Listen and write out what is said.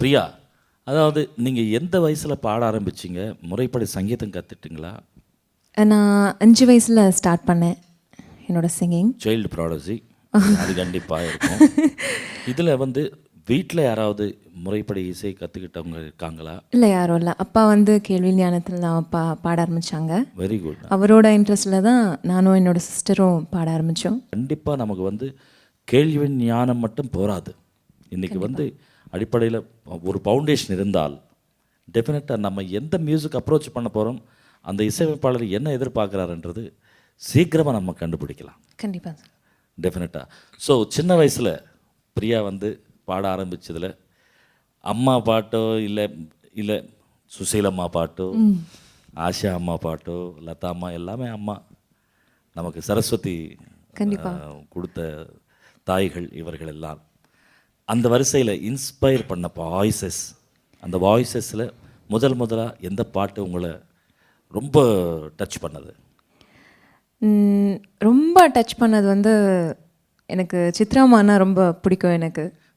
பிரியா அதாவது நீங்கள் எந்த வயசில் பாட ஆரம்பிச்சீங்க? முறைப்படி சங்கீதம் கற்றுட்டிங்களா நான் அஞ்சு வயசில் ஸ்டார்ட் பண்ணேன் என்னோட சிங்கிங் சைல்டு ப்ராடசி அது கண்டிப்பாக இருக்கும். இதில் வந்து வீட்டில் யாராவது முறைப்படி இசை கற்றுக்கிட்டவங்க இருக்காங்களா? இல்லை யாரும் இல்லை. அப்பா வந்து கேள்வி ஞானத்தில் தான் பா பாட ஆரம்பித்தாங்க வெரி குட் அவரோட இன்ட்ரெஸ்டில் தான் நானும் என்னோட சிஸ்டரும் பாட ஆரம்பித்தோம் கண்டிப்பாக நமக்கு வந்து கேள்வி ஞானம் மட்டும் போராது இன்றைக்கி வந்து அடிப்படையில் ஒரு ஃபவுண்டேஷன் இருந்தால் டெஃபினட்டாக நம்ம எந்த மியூசிக் அப்ரோச் பண்ண போகிறோம் அந்த இசையமைப்பாளர் என்ன எதிர்பார்க்குறாருன்றது சீக்கிரமாக நம்ம கண்டுபிடிக்கலாம். கண்டிப்பாக டெஃபினட்டாக ஸோ சின்ன வயசில் பிரியா வந்து பாட ஆரம்பிச்சதுல அம்மா பாட்டோ இல்லை இல்லை சுசீலம்மா பாட்டோ ஆஷா அம்மா பாட்டோ லதா அம்மா எல்லாமே அம்மா. நமக்கு சரஸ்வதி கண்டிப்பா. ஆஹ், கொடுத்த தாய்கள் இவர்கள் எல்லாம். அந்த வரிசையில் இன்ஸ்பயர் பண்ண வாய்ஸஸ் அந்த வாய்ஸஸில் முதல் முதலாக எந்த பாட்டு உங்களை ரொம்ப டச் பண்ணது? ரொம்ப டச் பண்ணது வந்து எனக்கு சித்ராமானா ரொம்ப பிடிக்கும் எனக்கு.